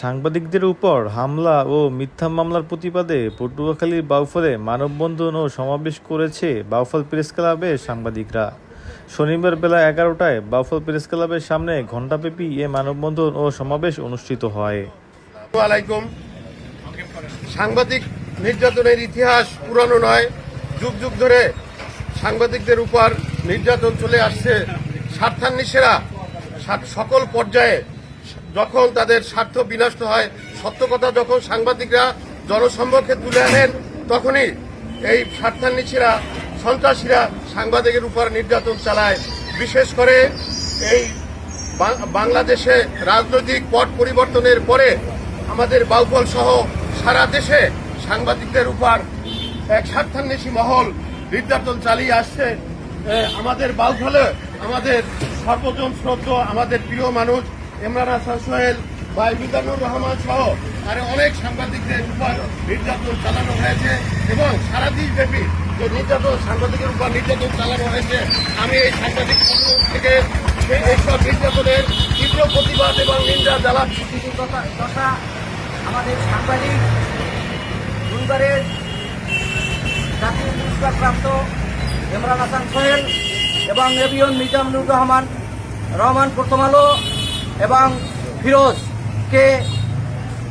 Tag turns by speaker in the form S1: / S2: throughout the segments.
S1: সাংবাদিকদের উপর হামলা ও মিথ্যা মামলার প্রতিবাদে পটুয়াখালীর বাউফলে মানববন্ধন ও সমাবেশ করেছে বাউফল প্রেস ক্লাবের সাংবাদিকরা। শনিবার বেলা এগারোটায় বাউফল প্রেস ক্লাবের সামনে ঘণ্টাব্যাপী এ মানববন্ধন ও সমাবেশ অনুষ্ঠিত হয়।
S2: সাংবাদিক নির্যাতনের ইতিহাস পুরানো নয়, যুগ যুগ ধরে সাংবাদিকদের উপর নির্যাতন চলে আসছে। স্বার্থান্বেষীরা সকল পর্যায়ে যখন তাদের স্বার্থ বিনষ্ট হয় সত্য কথা যখন সাংবাদিকরা জনসম্মুখে তুলে আনেন, তখনই এই স্বার্থান্বেষীরা, সন্ত্রাসীরা সাংবাদিকের উপর নির্যাতন চালায়। বিশেষ করে এই বাংলাদেশে রাজনৈতিক পট পরিবর্তনের পরে আমাদের বাউফল সহ সারা দেশে সাংবাদিকদের উপর এক স্বার্থান্বেষী মহল নির্যাতন চালিয়ে আসছে। আমাদের বাউফলে আমাদের সর্বজন শ্রদ্ধ, আমাদের প্রিয় মানুষ ইমরান হাসান সোহেল বা মিজানুর রহমান সহ আরও অনেক সাংবাদিকদের উপর নির্যাতন চালানো হয়েছে এবং সারা দেশব্যাপী যে নির্যাতন সাংবাদিকের উপর নির্যাতন চালানো হয়েছে, আমি এই সাংবাদিক থেকে এইসব নির্যাতনের তীব্র প্রতিবাদ এবং নিন্দা জানাচ্ছি।
S3: কথা আমাদের সাংবাদিক দুইবারের জাতীয় পুরস্কারপ্রাপ্ত ইমরান হাসান সোহেল এবং এবিয়ন মিজামুর রহমান রহমান প্রথম আলো এবং ফিরোজকে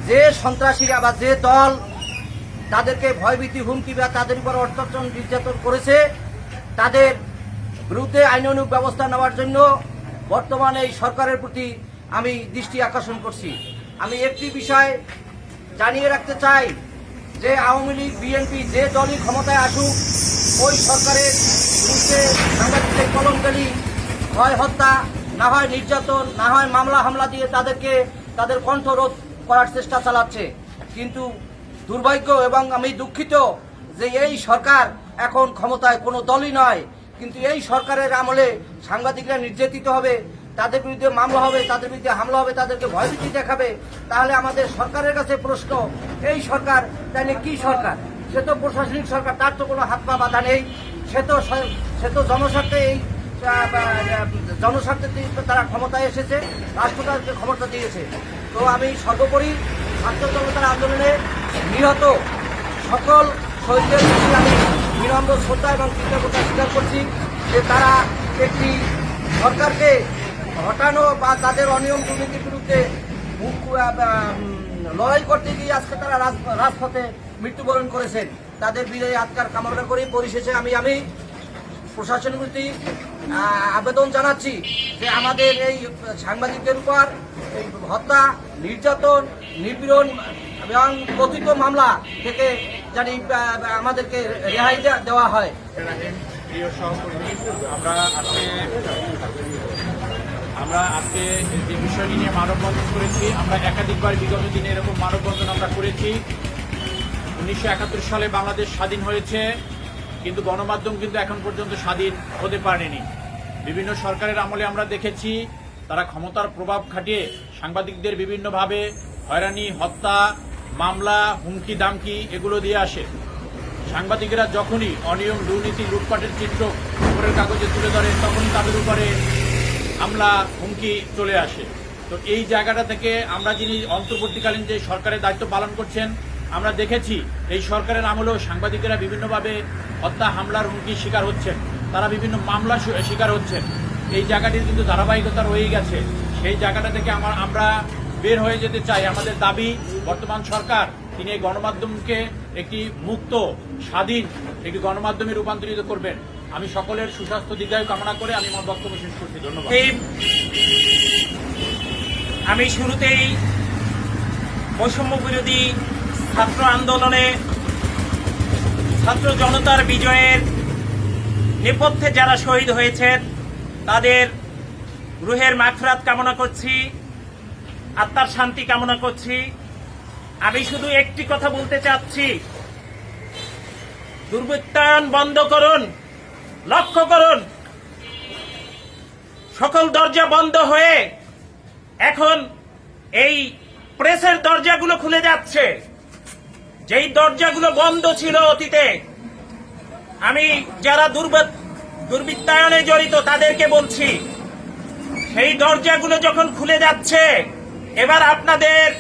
S3: যে সন্ত্রাসীরা বা যে দল তাদেরকে ভয়ভীতি, হুমকি বা তাদের উপর অত্যাচার, নির্যাতন করেছে, তাদের বিরুদ্ধে আইনানুগ ব্যবস্থা নেওয়ার জন্য বর্তমানে এই সরকারের প্রতি আমি দৃষ্টি আকর্ষণ করছি। আমি একটি বিষয় জানিয়ে রাখতে চাই যে আওয়ামী লীগ, বিএনপি যে দলই ক্ষমতায় আসুক, ওই সরকারের বিরুদ্ধে সাংবাদিকদের কলমকালি হয় হত্যা না হয় নির্যাতন, না হয় মামলা, হামলা দিয়ে তাদেরকে, তাদের কণ্ঠরোধ করার চেষ্টা চালাচ্ছে। কিন্তু দুর্ভাগ্য এবং আমি দুঃখিত যে এই সরকার এখন ক্ষমতায় কোনো দলই নয়। কিন্তু এই সরকারের আমলে সাংবাদিকরা নির্যাতিত হবে, তাদের বিরুদ্ধে মামলা হবে, তাদের বিরুদ্ধে হামলা হবে, তাদেরকে ভয়ভীতি দেখাবে। তাহলে আমাদের সরকারের কাছে প্রশ্ন, এই সরকার তাহলে কি সরকার? সে তো প্রশাসনিক সরকার, তার তো কোনো হাত পা বাধা নেই। সে তো সে তো জনস্বার্থে এই জনস্বার্থে তারা ক্ষমতায় এসেছে রাষ্ট্র ক্ষমতা দিয়েছে। তো আমি সর্বোপরি ছাত্র জনতার আন্দোলনে নিহত সকল শহীদদের প্রতি আমি বিনম্র শ্রদ্ধা এবং কৃতজ্ঞতা স্বীকার করছি যে তারা একটি সরকারকে হটানো বা তাদের অনিয়ম দুর্নীতির বিরুদ্ধে লড়াই করতে গিয়ে আজকে তারা রাজ- রাজপথে মৃত্যুবরণ করেছেন। তাদের বিজয়ী আজকার কামনা করি। পরিশেষে আমি আমি প্রশাসনের প্রতি আবেদন জানাচ্ছি যে আমাদের এই সাংবাদিকদের উপর হত্যা, নির্যাতন, নিপীড়ন এবং কথিত মামলা থেকে জানি আমাদেরকে রেহাই দেওয়া হয়।
S4: আমরা আজকে আমরা আজকে যে বিষয়টি নিয়ে মানববন্ধন করেছি, আমরা একাধিকবার বিগত দিনে এরকম মানববন্ধন আমরা করেছি। উনিশশো একাত্তর সালে বাংলাদেশ স্বাধীন হয়েছে। কিন্তু গণমাধ্যম কিন্তু এখন পর্যন্ত স্বাধীন হতে পারেনি। বিভিন্ন সরকারের আমলে আমরা দেখেছি, তারা ক্ষমতার প্রভাব খাটিয়ে সাংবাদিকদের বিভিন্নভাবে হয়রানি, হত্যা, মামলা, হুমকি, দামকি এগুলো দিয়ে আসে। সাংবাদিকেরা যখনই অনিয়ম, দুর্নীতি, লুটপাটের চিত্র খবরের কাগজে তুলে ধরে, তখনই তাদের উপরে হামলা, হুমকি চলে আসে। তো এই জায়গাটা থেকে আমরা যিনি অন্তর্বর্তীকালীন যে সরকারের দায়িত্ব পালন করছেন আমরা দেখেছি এই সরকারের আমলেও সাংবাদিকেরা বিভিন্নভাবে হত্যা, হামলার হুমকির শিকার হচ্ছেন। তারা বিভিন্ন মামলার শিকার হচ্ছেন। এই জায়গাটির কিন্তু ধারাবাহিকতা রয়ে গেছে। সেই জায়গাটা থেকে আমার আমরা বের হয়ে যেতে চাই। আমাদের দাবি, বর্তমান সরকার, তিনি এই গণমাধ্যমকে একটি মুক্ত, স্বাধীন, একটি গণমাধ্যমে রূপান্তরিত করবেন। আমি সকলের সুস্বাস্থ্য, দীর্ঘায়ু কামনা করে আমি আমার বক্তব্য শেষ করছি। ধন্যবাদ।
S5: আমি শুরুতেই বৈষম্য বিরোধী ছাত্র আন্দোলনে ছাত্র জনতার বিজয়ের নেপথ্যে যারা শহীদ হয়েছেন, তাদের রুহের মাখরাত কামনা করছি, আত্মার শান্তি কামনা করছি। আমি শুধু একটি কথা বলতে চাচ্ছি। দুর্বৃত্তায়ন বন্ধ করুন, লক্ষ্য করুন। সকল দরজা বন্ধ হয়ে এখন এই প্রেসের দরজাগুলো খুলে যাচ্ছে। যেই দরজাগুলো বন্ধ ছিল অতীতে, আমি যারা দুর্ব- দুর্বৃত্তায়নে জড়িত তাদেরকে বলছি, সেই দরজাগুলো যখন খুলে যাচ্ছে, এবার আপনাদের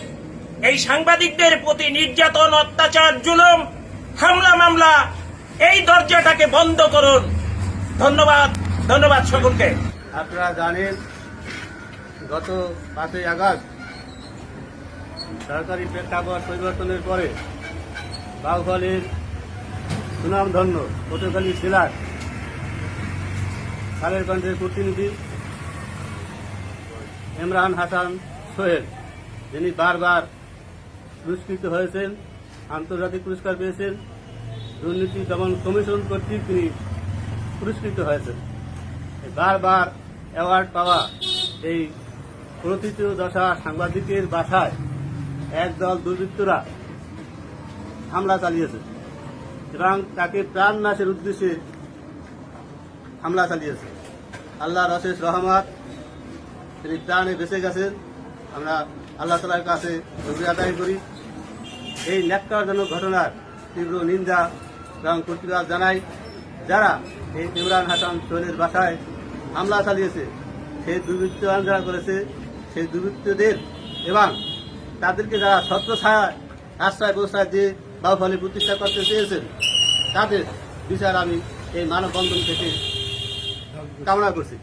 S5: এই সাংবাদিকদের প্রতি নির্যাতন, অত্যাচার, জুলুম, হামলা, মামলা, এই দরজাটাকে বন্ধ করুন। ধন্যবাদ ধন্যবাদ সকলকে।
S6: আপনারা জানেন, গত পাঁচই আগস্ট সরকারি প্রেক্ষাপট পরিবর্তনের পরে বাউফলের সুনামধন্য পটুখালী জেলার কণ্ঠের প্রতিনিধি ইমরান হাসান সোহেল, যিনি বারবার পুরস্কৃত হয়েছেন, আন্তর্জাতিক পুরস্কার পেয়েছেন, দুর্নীতি দমন কমিশন কর্তৃক তিনি পুরস্কৃত হয়েছেন। বারবার অ্যাওয়ার্ড পাওয়া এই প্রথিত দশা সাংবাদিকের বাসায় একদল দুর্বৃত্তরা হামলা চালিয়েছে এবং তাকে প্রাণ নাশের উদ্দেশ্যে হামলা চালিয়েছে। আল্লাহ রশেষ রহমত, তিনি প্রাণে বেঁচে গেছেন। আমরা আল্লাহ তালার কাছে শুক্রিয়া আদায় করি। এই ন্যাক্কারজনক ঘটনার তীব্র নিন্দা এবং প্রতিবাদ জানাই, যারা এই ইমরান হাসান সোহেলের বাসায় হামলা চালিয়েছে, সেই দুর্বৃত্ত যারা করেছে, সেই দুর্বৃত্তদের এবং তাদেরকে যারা ছত্র ছায়া আশ্রয় প্রশ্রয় দিয়ে বাউফলে প্রতিষ্ঠা করতে চেয়েছেন, তাদের বিচার আমি এই মানববন্ধন থেকে কামনা করছি।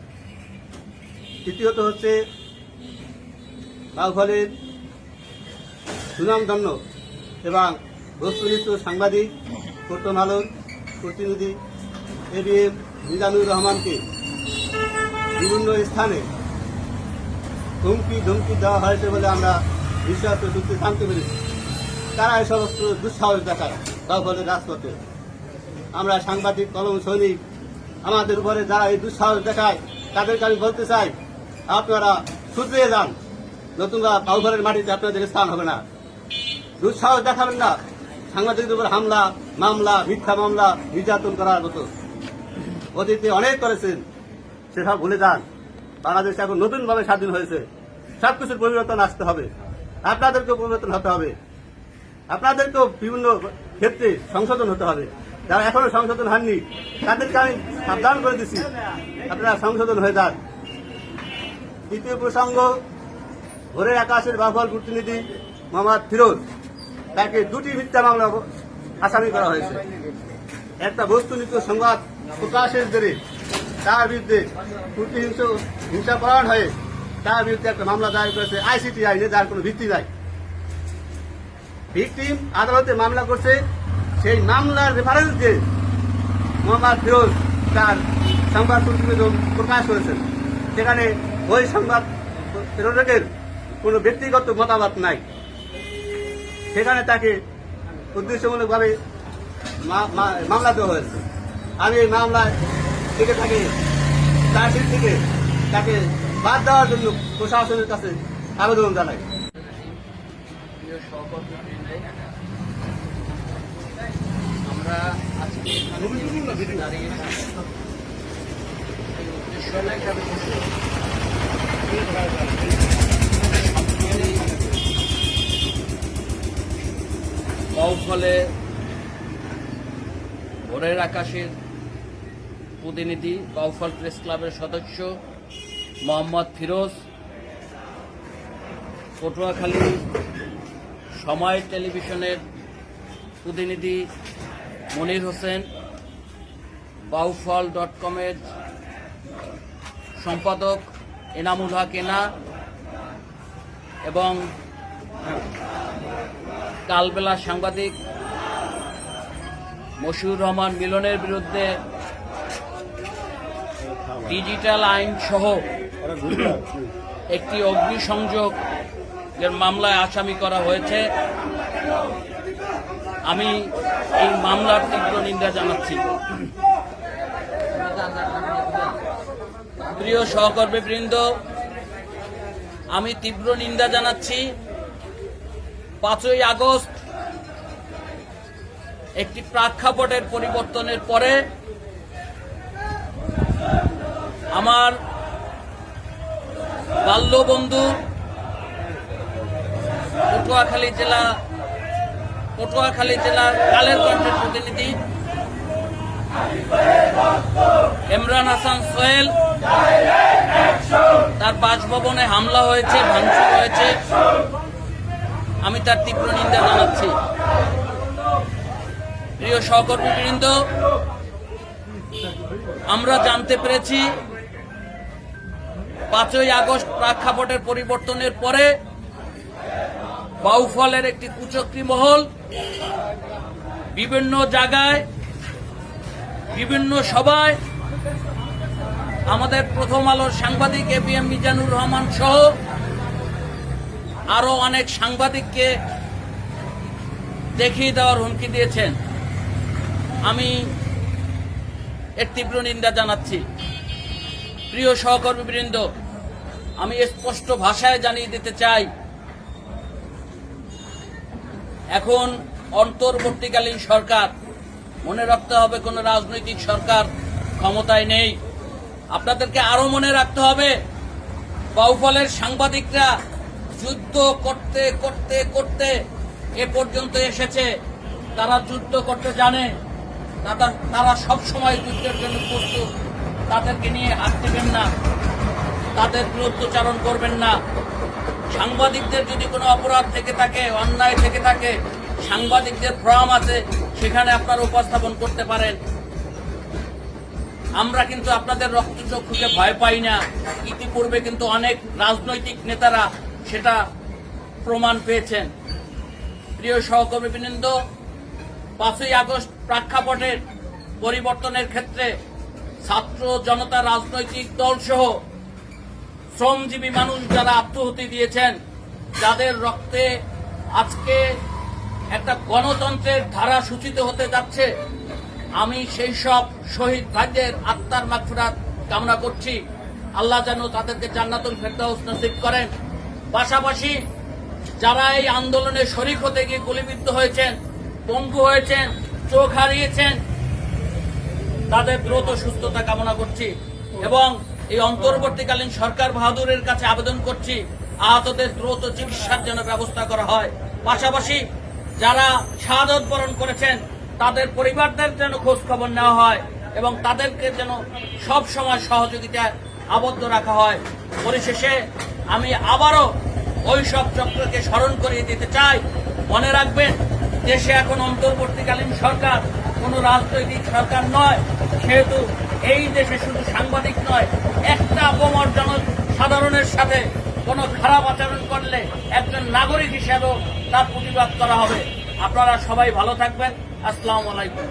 S6: তৃতীয়ত হচ্ছে বাউফলের সুনামধন্য এবং বস্তুনিষ্ঠ সাংবাদিক প্রথম আলোর প্রতিনিধি এ বি এম মিজানুর রহমানকে বিভিন্ন স্থানে হুমকি ধমকি দেওয়া হয়েছে বলে আমরা বিশ্বাস সূত্রে জানতে পেরেছি। তারা এই সমস্ত দুঃসাহস দেখায় বাউফলে রাজপথে। আমরা সাংবাদিক, কলম সৈনিক, আমাদের উপরে যারা এই দুঃসাহস দেখায়, তাদেরকে আমি বলতে চাই, আপনারা শুধরিয়ে যান। নতুনরা বাউফলের মাটিতে আপনাদের স্থান হবে না। দুঃসাহস দেখাবেন না। সাংবাদিকদের উপর হামলা, মামলা, মিথ্যা মামলা, নির্যাতন করার মতো। অতীতে অনেক করেছেন, সেসব ভুলে যান। বাংলাদেশ এখন নতুনভাবে স্বাধীন হয়েছে। সবকিছুর পরিবর্তন আসতে হবে। আপনাদেরকেও পরিবর্তন হতে হবে। আপনাদেরকেও বিভিন্ন ক্ষেত্রে সংশোধন হতে হবে। যারা এখনও সংশোধন হননি, তাদেরকে আমি সাবধান করে দিচ্ছি আপনারা সংশোধন হয়ে যান। তৃতীয় প্রসঙ্গ, ভোরের আকাশের বাফল প্রতিনিধি মোহাম্মদ ফিরোজ, তাকে দুটি মিথ্যা মামলা আসামি করা হয়েছে। একটা বস্তুনিষ্ঠ সংবাদ প্রকাশের জেরে তার বিরুদ্ধে প্রতিহিংস হিংসাপরায়ণ হয়ে তার বিরুদ্ধে একটা মামলা দায়ের করেছে আইসিটি আইনে, যার কোনো ভিত্তি নাই। ভিকটিম আদালতে মামলা করছে, সেই মামলার রেফারেন্স যে মোহাম্মদ ফিরোজ তার সংবাদ প্রতিবেদন প্রকাশ করেছেন, সেখানে ওই সংবাদ প্রেরকের কোনো ব্যক্তিগত মতামত নাই। সেখানে তাকে উদ্দেশ্যমূলকভাবে মামলা দেওয়া হয়েছে। আমি এই মামলায় থেকে তাকে চার্জশিট থেকে তাকে বাদ দেওয়ার জন্য প্রশাসনের কাছে আবেদন জানাই।
S7: আমরা আজকে দাঁড়িয়ে ভোরের আকাশের প্রতিনিধি বাউফল প্রেস ক্লাবের সদস্য মোহাম্মদ ফিরোজ। পটুয়াখালী সময় টেলিভিশনের প্রতিনিধি মনির হোসেন, বাউফল ডট কমের সম্পাদক, এনামুল হক এনা এবং কালবেলা সাংবাদিক মশিউর রহমান মিলনের বিরুদ্ধে ডিজিটাল আইন সহ একটি অগ্নিসংযোগ এর মামলায় আসামি করা হয়েছে। আমি এই মামলার তীব্র নিন্দা জানাচ্ছি। প্রিয় সহকর্মীবৃন্দ আমি তীব্র নিন্দা জানাচ্ছি। পাঁচই আগস্ট একটি প্রেক্ষাপটের পরিবর্তনের পরে আমার বাল্যবন্ধু, পটুয়াখালী জেলা পটুয়াখালী জেলার কালের কণ্ঠের প্রতিনিধি ইমরান হাসান সোহেল। তার বাসভবনে হামলা হয়েছে, ভাঙচুর হয়েছে। আমি আমি তার তীব্র নিন্দা জানাচ্ছি। প্রিয় সহকর্মীবৃন্দ, আমরা জানতে পেরেছি, পাঁচই আগস্ট প্রেক্ষাপটের পরিবর্তনের পরে বাউফলের একটি কুচক্রী মহল, বিভিন্ন জায়গায়, বিভিন্ন সভায়, আমাদের প্রথম আলোর সাংবাদিক A B M Mizanur Rahman সহ আরও অনেক সাংবাদিককে দেখিয়ে দেওয়ার হুমকি দিয়েছেন। আমি এর তীব্র নিন্দা জানাচ্ছি। প্রিয় সহকর্মীবৃন্দ, আমি স্পষ্ট ভাষায় জানিয়ে দিতে চাই এখন অন্তর্বর্তীকালীন সরকার, মনে রাখতে হবে কোন রাজনৈতিক সরকার ক্ষমতায় নেই। আপনাদেরকে আরও মনে রাখতে হবে, বাউফলের সাংবাদিকরা যুদ্ধ করতে করতে করতে এ পর্যন্ত এসেছে। তারা যুদ্ধ করতে জানে তারা তারা সব সময় যুদ্ধের জন্য প্রস্তুত। তাদেরকে নিয়ে হাত দেবেন না, তাদের বিরুদ্ধচারণ করবেন না। সাংবাদিকদের যদি কোনো অপরাধ থেকে থাকে, অন্যায় থেকে থাকে, সাংবাদিকদের ফোরাম আছে, সেখানে আপনারা উপস্থাপন করতে পারেন। আমরা কিন্তু আপনাদের রক্তচক্ষুকে ভয় পাই না। ইতিপূর্বে কিন্তু অনেক রাজনৈতিক নেতারা সেটা প্রমাণ পেয়েছেন। প্রিয় সহকর্মীবৃন্দ, পাঁচই আগস্ট প্রেক্ষাপটের পরিবর্তনের ক্ষেত্রে ছাত্র জনতা রাজনৈতিক দল সহ শ্রমজীবী মানুষ যারা আত্মহতি দিয়েছেন, যাদের রক্তে আজকে একটা গণতন্ত্রের ধারা সূচিত হতে যাচ্ছে, আমি সেই সব শহীদ ভাইদের আত্মার মাগফিরাত কামনা করছি। আল্লাহ যেন তাদেরকে জান্নাতুল ফেরদাউস নসিব করেন। পাশাপাশি যারা এই আন্দোলনে শরিক হতে গিয়ে গুলিবিদ্ধ হয়েছেন, পঙ্গু হয়েছেন, চোখ হারিয়েছেন, তাদের দ্রুত সুস্থতা কামনা করছি। এবং এই অন্তর্বর্তীকালীন সরকার বাহাদুরের কাছে আবেদন করছি, আহতদের দ্রুত চিকিৎসার জন্য ব্যবস্থা করা হয়। পাশাপাশি যারা শাহাদত বরণ করেছেন, তাদের পরিবারদের যেন খোঁজ খবর নেওয়া হয় এবং তাদেরকে যেন সব সময় সহযোগিতায় আবদ্ধ রাখা হয়। পরিশেষে আমি আবারও ওই সব চক্রকে স্মরণ করিয়ে দিতে চাই। মনে রাখবেন, দেশে এখন অন্তর্বর্তীকালীন সরকার কোনো রাজনৈতিক সরকার নয়, সেহেতু এই দেশে শুধু সাংবাদিক নয়, একটা অপমর্জনক সাধারণের সাথে কোনো খারাপ আচরণ করলে একজন নাগরিক হিসেবেও তার প্রতিবাদ করা হবে। আপনারা সবাই ভালো থাকবেন। আসসালামু আলাইকুম।